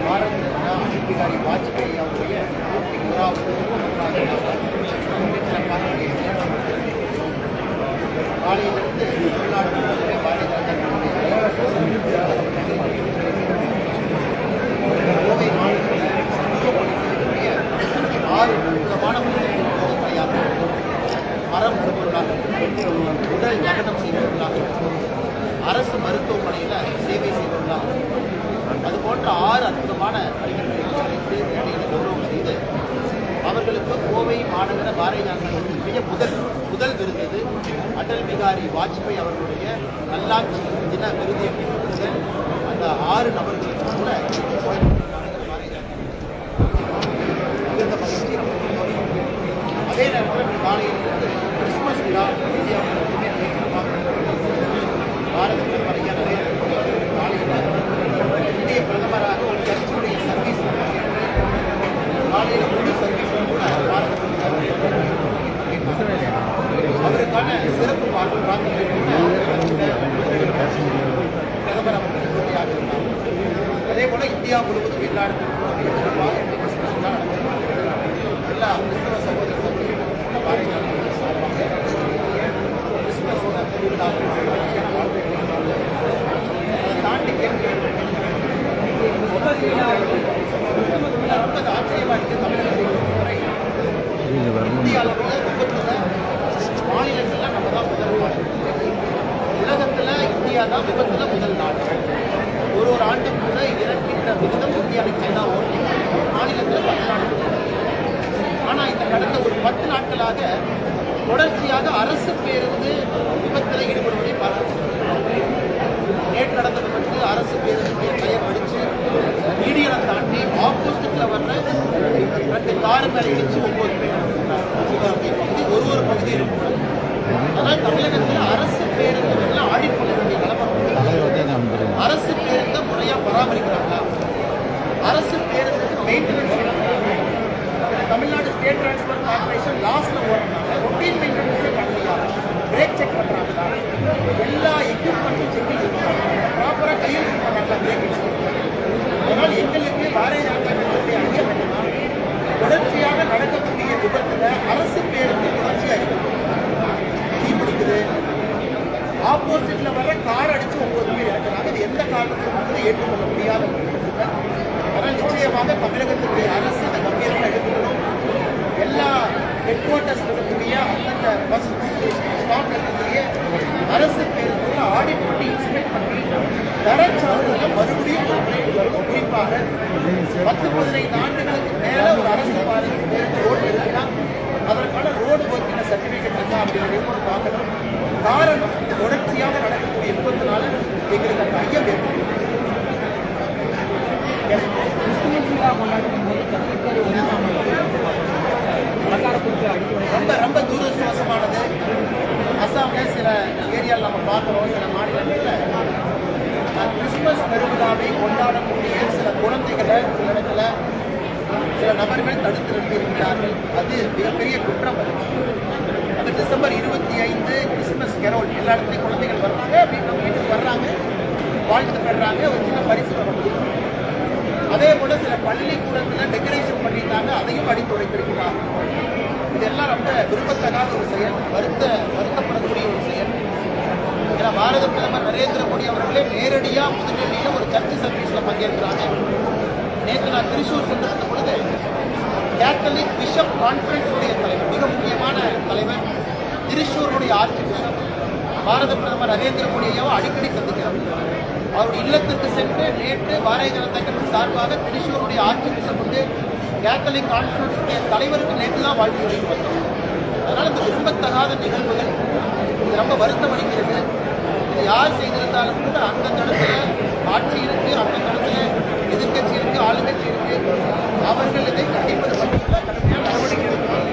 பாரத் ரத்னா பிகாரி வாஜ்பாய் அவருடைய நூறாவது காலையிலிருந்து தமிழ்நாடு முழுவதுமே பாரதிய ஜனதா கோவை மாவட்டத்தில் ஆறு முக்கியமான மரம் உடல் ஜகனம் செய்பவர்களாக முதல் விருது அடல் பிகாரி வாஜ்பாய் அவர்களுடைய நல்லாட்சி தின விருது என்று அந்த ஆறு நபர்களுக்கு கூட அதே நேரத்தில் காலையில் இருந்து கிறிஸ்துமஸ் விழா இந்தியாவிலுமே பாரத பிரதமர் நரேந்திர மோடி அவர்கள் காலையில் இந்திய பிரதமராக ஒரு சர்ச்சுடைய சர்வீஸ் காலையில் முழு சர்வீஸ் கூட பாரத பிரதமர் அவருக்கான சிறப்பு பார்வை பிரார்த்தனை பிரதமர் அவர்கள் உறுதியாக இருந்தார் அதே போல இந்தியா முழுவதும் எல்லா இடத்திலும் எல்லா கிறிஸ்தவ சகோதர சகோதரிகளும் தாண்டி கேட்க ஆச்சரியமா இருக்கு தமிழகத்தை பொறுத்தவரை இந்திய அளவில் விபத்துல மாநிலத்தில் நம்ம தான் முதல் நாடு உலகத்தில் இந்தியா தான் முதல் நாடு ஒரு ஒரு ஆண்டும் கூட இறக்கின்ற விகிதம் இந்தியாவில் சைனா ஓட்டி மாநிலத்தில் பதினாலு ஆனால் இந்த கடந்த ஒரு பத்து நாட்களாக தொடர்ச்சியாக அரசு பேருந்து விபத்தில் ஈடுபடுவதை பார்க்கிறோம் நேற்று நடந்த விபத்து அரசு பேருந்துடைய பெயர் வெடிச்சு மீடியனை தாண்டி ஆப்போசிட்ல வர்ற ரெண்டு காரு மேலே இடிச்சு ஒன்பது பேர் இது ஒரு ஒரு பகுதியில் கூட. அதனால் தமிழகத்தில் அரசு பேருந்துகள் ஆடிப்பட வேண்டிய நிலைமை இருக்கு. அரசு பேருந்தை முறையா பராமரிக்கிறாங்களா அரசு பேருந்துக்கு maintenance Tamil Nadu state transport corporation லாஸ்ட்ல ஓடுறாங்க ரொட்டீன் மெயின்டெனன்ஸே பண்ணலையா பிரேக் செக் பண்றாங்களா எல்லா எக்யூப்மெண்ட்டும் செக்கில் இருக்காங்க ப்ராப்பராக கையெழுத்து பண்ணாங்களா பிரேக் அதனால் எங்களுக்கு பாரதிய ஜனதா கட்சியுடைய ஐயம் என்னன்னா தொடர்ச்சியாக நடக்கக்கூடிய விபத்துல அரசு பேருந்து தொடர்ச்சியாக இருக்கு தீ பிடிக்குது ஆப்போசிட்ல வர கார் அடிச்சு ஒன்பது பேர் இறக்குறாங்க இது எந்த காரணத்துக்கும் வந்து ஏற்றுக்கொள்ள முடியாத ஒரு விஷயம். அதனால் தமிழகத்தினுடைய அரசு இந்த கம்பீரமாக எடுத்துக்கணும். எல்லா ஹெட் குவார்ட்டர்ஸ் இருக்கக்கூடிய அந்தந்த பஸ் ஸ்டாப் இருக்கக்கூடிய அரசு பேருந்துகளை ஆடிட் பண்ணி இன்ஸ்பெக்ட் பண்ணி தரச்சான்றிதழை மறுபடியும் கொண்டு வரும் குறிப்பாக பத்து பதினைந்து ஆண்டுகளுக்கு மேலே ஒரு அரசு பாதை பேருந்து ரோடு இருக்குன்னா அதற்கான ரோடு ஒர்க்கின சர்டிஃபிகேட் இருக்கா அப்படிங்கிறத கூட பார்க்கணும். காரணம் தொடர்ச்சி நடக்கக்கூடிய விபத்தினால எங்களுக்கு அந்த ஐயம் ஏற்படும் கிறிஸ்துமஸ் விழா கொண்டாடும் போது சத்தீஸ்கர் ஒரிசாவில் பணக்காரத்துக்கு அடிக்கடி ரொம்ப ரொம்ப துரதிருஷ்டவசமானது. அஸ்ஸாம்ல சில ஏரியாவில் நம்ம பார்க்குறோம் சில மாநிலங்களில். கிறிஸ்மஸ் பெருவிழாவை கொண்டாடக்கூடிய சில குழந்தைகளை சில இடத்துல சில நபர்கள் தடுத்து நிறுத்தியிருக்கிறார்கள். அது மிகப்பெரிய குற்றம் அது. அது டிசம்பர் இருபத்தி ஐந்து கிறிஸ்மஸ் கெரோல் எல்லா இடத்துலையும் குழந்தைகள் வர்றாங்க அப்படின்னு வீட்டுக்கு வர்றாங்க வாழ்த்து பெறாங்க ஒரு சின்ன பரிசு கொடுக்குறாங்க. அதே போல சில பள்ளிக்கூடங்களில் டெக்கரேஷன் பண்ணியிருந்தாங்க அதையும் அடித்து உடைத்திருக்கிறார் இதெல்லாம் ரொம்ப விரும்பத்தகாத ஒரு செயல் வருத்த வருத்தப்படக்கூடிய ஒரு செயல். ஏன்னா பாரத பிரதமர் நரேந்திர மோடி அவர்களே நேரடியாக புதுடெல்லியில் ஒரு சர்ச் சர்வீஸில் பங்கேற்கிறாங்க. நேற்று நான் திருச்சூர் சென்றிருந்த பொழுது கேத்தலிக் பிஷப் கான்ஃபரன்ஸ் உடைய தலைவர் மிக முக்கியமான தலைவர் திருச்சூருடைய ஆட்சி பிஷப் பாரத பிரதமர் நரேந்திர மோடியையும் அடிக்கடி சந்திக்கிறார். அவருடைய இல்லத்திற்கு சென்று நேற்று பாரதிய ஜனதா கட்சி சார்பாக திருச்சூருடைய ஆட்சி பிஷப் கேத்தலிக் கான்ஃபரன்ஸுடைய தலைவருக்கு நேற்று தான் வாழ்த்து சொல்லிட்டு வந்தோம் அதனால் இந்த விரும்பத்தகாத நிகழ்வுகள் இது ரொம்ப வருத்தம் அளிக்கிறது. இது யார் செய்திருந்தாலும் கூட அந்த தடத்தில் ஆட்சி இருக்கு அந்த தடத்தில் எதிர்கட்சி இருக்கு ஆளுங்கட்சி இருக்கு. அவர்கள் இதை கண்டிப்பது மட்டுமல்ல கடுமையான நடவடிக்கை எடுக்கணும்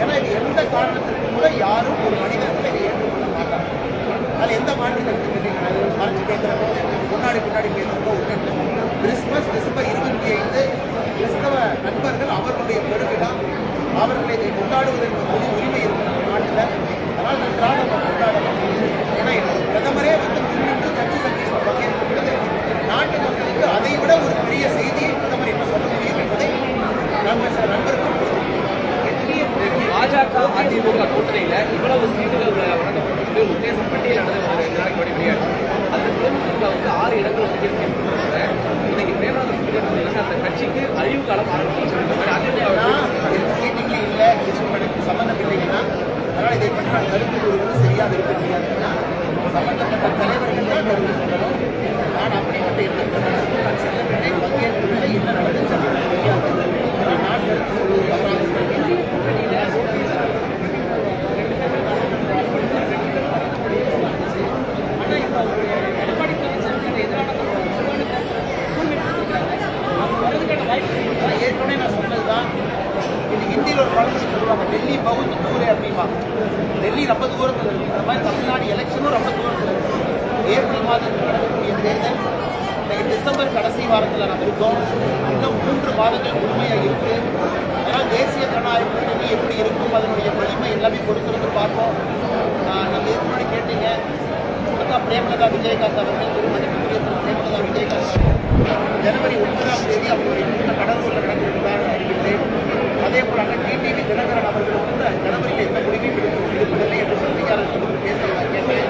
ஏன்னா இது எந்த காரணத்திற்கு கூட யாரும் ஒரு மனிதர்களை அதில் எந்த மாற்று கருத்து மறைச்சு கேட்குறப்போ முன்னாடி பின்னாடி பேசுகிறப்போ ஒன்று கிறிஸ்மஸ் டிசம்பர் இருபத்தி ஐந்து கிறிஸ்தவ நண்பர்கள் அவர்களுடைய பெருவிழா. அவர்களை இதை கொண்டாடுவதற்கு பொது உரிமை இருக்கிற நாட்டில். அதனால் நன்றாக நம்ம கொண்டாடலாம் ஏன்னா பிரதமரே வந்து குறிப்பிட்டு சர்ச்சை சர்ச்சை சொல்வாங்க நாட்டு மக்களுக்கு அதை விட ஒரு பெரிய செய்தியை பிரதமர் என்ன சொல்ல முடியும் என்பதை நம்ம சில நண்பர்கள் பாஜக அதிமுக கூட்டணியில் இவ்வளவு சீட்டுகள் உத்தேசம் பட்டியல் நடந்து ஒரு நாளைக்கு வழிபடியாக வாரத்தில் நம்ம இருக்கோம். இன்னும் மூன்று மாதங்கள் முழுமையாக இருக்கு. அதனால் தேசிய ஜனநாயக கூட்டணி எப்படி இருக்கும் அதனுடைய வலிமை எல்லாமே பொறுத்திருந்து பார்ப்போம். ஆஹ் நீங்க கேட்டீங்க? அக்கா பிரேமலதா விஜயகாந்த் அவர்கள் திருமதி திரு பிரேமலதா விஜயகாந்த் ஜனவரி ஒன்பதாம் தேதி அவருடைய கூட்டம் கடலூரில் நடந்திருக்கிறார் அறிவித்தேன். அதே போல அண்ணன் டிடிவி தினகரன் அவர்களும் கூட ஜனவரியில் எந்த முடிவையும் எடுக்க எடுப்பதில்லை என்று பத்திரிகையாளர்களுக்கு பேசுவதாக கேட்டேன்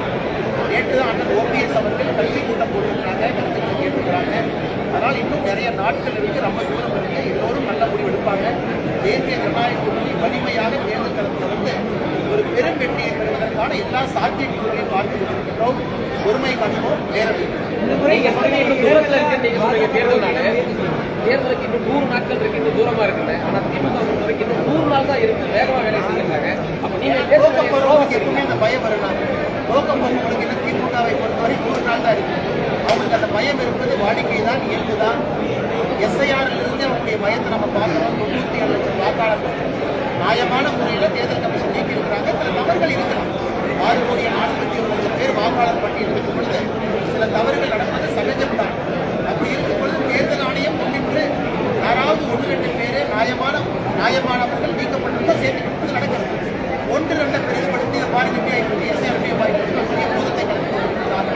நேற்று தான் அண்ணன் ஓபிஎஸ் அவர்கள் கல்வி கூட்டம் போட்டிருக்கிறாங்க கருத்துக்கள் கேட்டிருக்கிறாங்க அதனால் இன்னும் நிறைய நாட்கள் இருக்கு ரொம்ப தூரம் இருக்கு எல்லோரும் நல்ல முடிவு எடுப்பாங்க தேசிய ஜனநாயக கூட்டணி வலிமையாக தேர்தல் களத்தில் வந்து ஒரு பெரும் வெற்றியை பெறுவதற்கான எல்லா சாத்தியக்கூறுகளையும் பார்த்து கொண்டிருக்கின்றோம் பொறுமை காட்டுவோம் நேரம் இல்லை. இந்த முறை நீங்க சொல்றீங்க இன்னும் தூரத்துல இருக்குன்னு நீங்க சொல்றீங்க தேர்தல் நாள் தேர்தலுக்கு இன்னும் நூறு நாட்கள் இருக்கு இன்னும் ஆனா திமுக பொறுத்த வரைக்கும் இன்னும் நூறு நாள் தான் இருக்கு வேகமா வேலை செய்யறாங்க அப்ப நீங்க எப்பவுமே அந்த பயம் வரலாம் தோக்க போறவங்களுக்கு என்ன திமுகவை பொறுத்தவரை நூறு நாள் தான் இருக்கு. அவங்களுக்கு அந்த பயம் இருப்பது வாடிக்கை தான் இயல்பு தான் எஸ்ஐஆர்ல இருந்து அவங்களுடைய பயத்தை நம்ம பார்க்கிறோம். தொண்ணூத்தி ஏழு லட்சம் வாக்காளர்கள் நியாயமான முறையில் தேர்தல் கமிஷன் நீக்கி இருக்கிறாங்க சில தவறுகள் இருக்கலாம். ஆறு கோடி நாற்பத்தி ஒரு லட்சம் பேர் வாக்காளர் பட்டியல் இருக்கும் பொழுது சில தவறுகள் நடப்பது சகஜம் தான் அப்படி இருக்கும் பொழுது தேர்தல் ஆணையம் முன்னின்று யாராவது ஒன்று ரெண்டு பேர் நியாயமான நியாயமானவர்கள் நீக்கப்பட்டிருந்தால் சேர்த்து கொடுப்பது நடக்கிறது ஒன்று ரெண்டு பெரிதுபடுத்தி இதை பாருங்க இப்படி ஆகிப்போச்சு எஸ்ஐஆர் இப்படி ஆகிப்போச்சு அப்படியே பூதத்தை கலந்து கொண்டிருக்கிறாங்க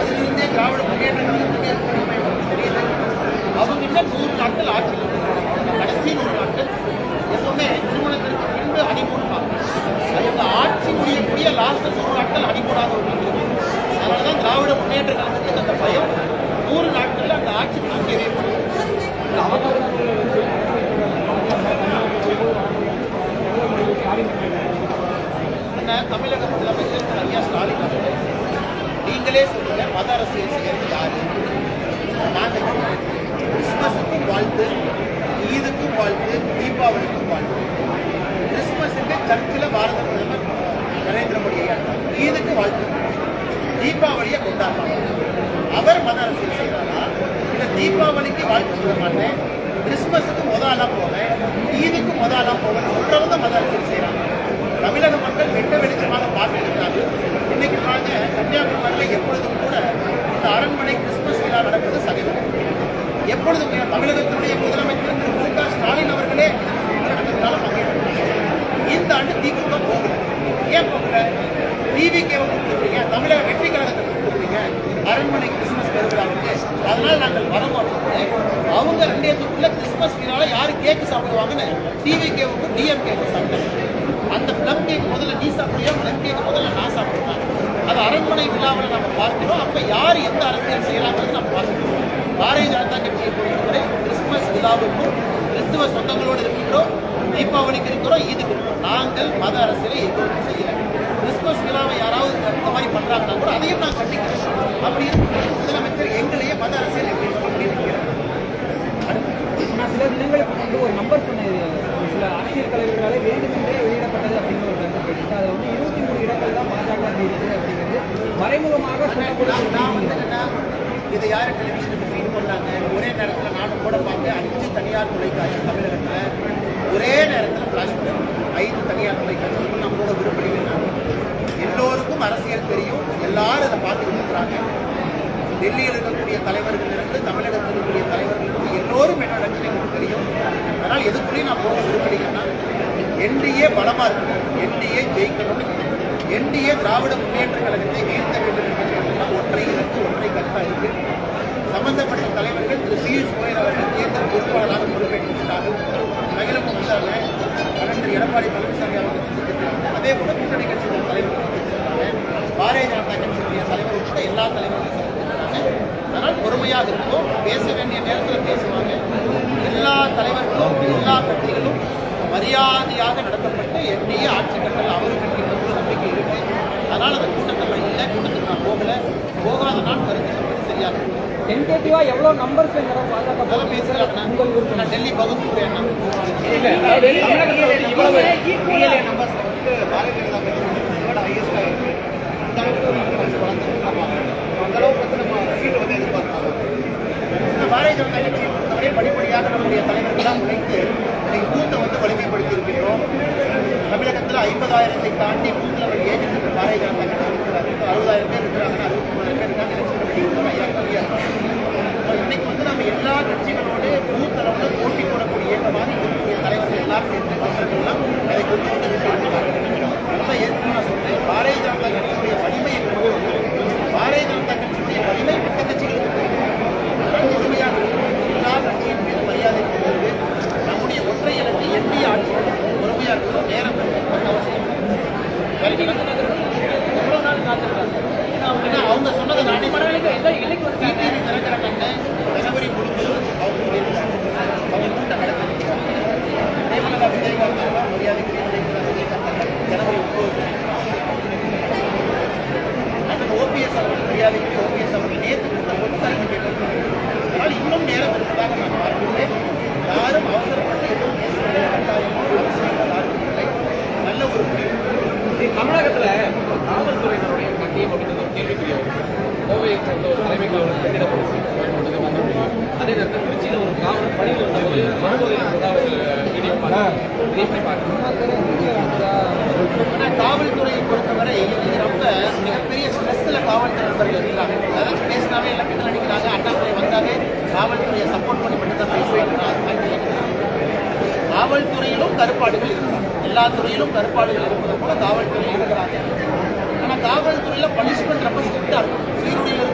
அதிலிருந்தே திராவிட முன்னேற்ற கழகத்துடைய பெருமை நமக்கு தெரியுது அவங்க நூறு நாட்கள் ஆட்சியில் இருக்கிறாங்க கடைசி நூறு நாட்கள் எப்பவுமே திருமணத்திற்கு பின்பு அணிமூன் அவங்க ஆட்சி முடியக்கூடிய லாஸ்ட் நூறு நாட்கள் அணிமூடாக உள்ளது அதனால தான் திராவிட முன்னேற்ற கழகத்துக்கு அந்த பயம் நூறு நாட்கள்ல அந்த ஆட்சி முடிக்கவே முடியும் என்ன தமிழக முதலமைச்சர் திரு ஐயா ஸ்டாலின் அவர்கள் நீங்களே சொல்லுங்க மத அரசியல் செய்யறது யாரு நாங்க சொல்றோம். கிறிஸ்துமஸுக்கும் வாழ்த்து ஈதுக்கும் வாழ்த்து தீபாவளிக்கும் வாழ்த்து கிறிஸ்துமஸுக்கு சர்ச்சில் பாரத பிரதமர் நரேந்திர மோடி ஈதுக்கு வாழ்த்து தீபாவளியை கொண்டாடுறாங்க அவர் மத அரசியல் செய்யறாரா இல்ல தீபாவளிக்கு வாழ்த்து சொல்ல மாட்டேன் கிறிஸ்துமஸுக்கு முத ஆளா போவேன் ஈதுக்கு முத ஆளா போவேன் சொல்றவங்க மத அரசியல் செய்யறாங்க தமிழக மக்கள் வெட்ட வெளிச்சமாக பார்த்துருக்காங்க இன்னைக்கு பாருங்க கன்னியாகுமரி அந்த அரண்மனை கிறிஸ்துமஸ் விழா நடக்கிறது சகஜம் எப்பொழுதும் தமிழகத்தினுடைய முதலமைச்சர் திரு மு க ஸ்டாலின் அவர்களே நடக்கிறதுனால இந்த ஆண்டு திமுக போகல ஏன் போகல? டிவிகேவை கொடுத்துருக்கீங்க தமிழக வெற்றி கழகத்தை கொடுத்துருக்கீங்க அரண்மனை கிறிஸ்துமஸ் பெருவிழாவுக்கு. அதனால நாங்கள் வர மாட்டோம் அவங்க ரெண்டேத்துக்குள்ள கிறிஸ்துமஸ் விழாவில் யார் கேக்கு சாப்பிடுவாங்கன்னு டிவி கேவுக்கு டிஎம் டிஎம்கேவுக்கும் சாப்பிட்டாங்க அந்த பிளம் கேக் முதல்ல நீ சாப்பிடுறியா பிளம் கேக் முதல்ல நான் சாப்பிடுவேன் அது அரண்மனை விழாவில் நம்ம பார்க்கிறோம். அப்ப யார் எந்த அரசியல் செய்யறாங்கிறது நம்ம பார்க்கிறோம். பாரதிய ஜனதா கட்சியை பொறுத்தவரை கிறிஸ்துமஸ் விழாவுக்கும் கிறிஸ்துவ சொந்தங்களோடு இருக்கிறோம். தீபாவளிக்கு இருக்கிறோம். இது நாங்கள் மத அரசியலை எதுவும் செய்யல. கிறிஸ்துமஸ் விழாவை யாராவது இந்த மாதிரி பண்றாங்கன்னா கூட அதையும் நான் கண்டிக்கிறேன். அப்படி முதலமைச்சர் எங்களையே மத அரசியல் எப்படி எப்படி நிற்கிறார் நான் சில தினங்களுக்கு முன்பு ஒரு நம்பர் சொன்னது ஒரு சில அரசியல் தலைவர்களாலே வேண்டுமென்றே வெளியிடப்பட்டது அப்படின்னு ஒரு கருத்து போயிடுச்சு அது வந்து இருபத்தி மூணு இடங்கள் தான் பாஜக ஜெயிச்சது அப்படிங்கிறது மறைமுகமாக நான் சொல்லக்கூடிய நான் வந்து என்னன்னா, இதை யார் டெலிவிஷனுக்கு ஃபீட் பண்ணாங்க? ஒரே நேரத்தில் நானும் கூட பார்க்க அஞ்சு தனியார் தொலைக்காட்சி தமிழகத்தில் ஒரே நேரத்தில் ஃப்ளாஷ் பண்ணுவோம் ஐந்து தனியார் தொலைக்காட்சி நம்மளோட விருப்படிகள் எல்லோருக்கும் அரசியல் தெரியும். எல்லாரும் அதை பார்த்துக்கிட்டு இருக்கிறாங்க டெல்லியில் இருக்கக்கூடிய தலைவர்களிலிருந்து தமிழகத்தில் இருக்கக்கூடிய தலைவர்களுக்கு எல்லோரும் என்ன நடக்குது எனக்கு தெரியும். அதனால் எதுக்குள்ளேயும் நான் போக விரும்புகிறேன்னா என்டிஏ பலமாக இருக்கணும் என்டிஏ ஜெயிக்கணும் என்டிஏ திராவிட முன்னேற்ற கழகத்தை வீழ்த்த வேண்டும் ஒற்றை இலக்கு ஒற்றை கருத்தா இருக்கு. சம்பந்தப்பட்ட தலைவர்கள் திரு பியூஷ் கோயல் அவர்கள் தேர்தல் பொறுப்பாளராக பொறுப்பேற்று அகில முக்கியமாக கலைஞர் எடப்பாடி பழனிசாமி அவர்கள் சந்தித்திருக்கிறாங்க அதே போல கூட்டணி கட்சிகள் தலைவர்கள் சந்தித்திருக்கிறாங்க பாரதிய ஜனதா கட்சியுடைய தலைவர் உட்பட எல்லா தலைவர்களும் சந்தித்திருக்கிறாங்க அதனால் பொறுமையாக இருக்கும் பேச வேண்டிய நேரத்தில் பேசுவாங்க எல்லா தலைவர்களும் எல்லா கட்சிகளும் மரியாதையாக நடத்தப்பட்டு என்டிஏ ஆட்சி கட்டல் அவரு கட்டிக்கிற நம்பிக்கை இருக்கு அதனால் அந்த கூட்டத்தில் இல்லை கூட்டத்துக்கு நான் போகல நாள் கருத்து சொல்வது சரியாக டென்டேட்டிவா எவ்வளவு நம்பர்ஸ் அதெல்லாம் பேசுகிறாங்க உங்கள் விருப்பம் நான் டெல்லி தமிழகத்துல வந்து இவ்வளவு பிஎல்ஏ நம்பர்ஸ் வந்து பாரதிய ஜனதா கட்சியோட ஹையஸ்டாக இருக்கு இந்த அளவுக்கு அந்த அளவுக்கு வந்து நம்ம சீட்டு வந்து எதிர்பார்க்கலாம் பாரதிய ஜனதா கட்சியை பொறுத்தவரை படிப்படியாக நம்முடைய தலைவர்களாக உழைத்து இன்னைக்கு பூத்தை வந்து வலிமைப்படுத்தி இருக்கின்றோம் தமிழகத்தில் ஐம்பதாயிரத்தை தாண்டி அறுபதாயிரம் பேர் இருக்கிறாங்க அறுபத்தி பேர் இருக்காங்க எலெக்ஷன் பண்ணிக்கிறோம் ஐயா கம்மியாக இருக்கும் இன்னைக்கு வந்து நம்ம எல்லா கட்சிகளோடு பூத் போட்டி போடக்கூடிய இயக்கமாக இருக்கக்கூடிய தலைவர்கள் எல்லாம் சேர்ந்து மக்கள்கள்லாம் அதை கொண்டு வந்து அதெல்லாம் நான் சொல்றேன் பாரதிய ஜனதா கட்சியுடைய வலிமையை காவல்துறையை பொறுத்தவரை ரொம்ப மிகப்பெரிய ஸ்ட்ரெஸ்ஸில் காவல்துறை நண்பர்கள் இருக்காங்க. அதாவது பேசினாவே எல்லாம் பின்னல் அடிக்கிறாங்க அண்ணாமலை வந்தாவே காவல்துறையை சப்போர்ட் பண்ணி மட்டும்தான் பேசுவாங்க. காவல்துறையிலும் கருப்பாடுகள் இருக்கிறாங்க எல்லா துறையிலும் கருப்பாடுகள் இருப்பதை போல காவல்துறை இருக்கிறாங்க ஆனால் காவல்துறையில் பனிஷ்மெண்ட் ரொம்ப ஸ்ட்ரிக்டாக இருக்கும். சீருடையில்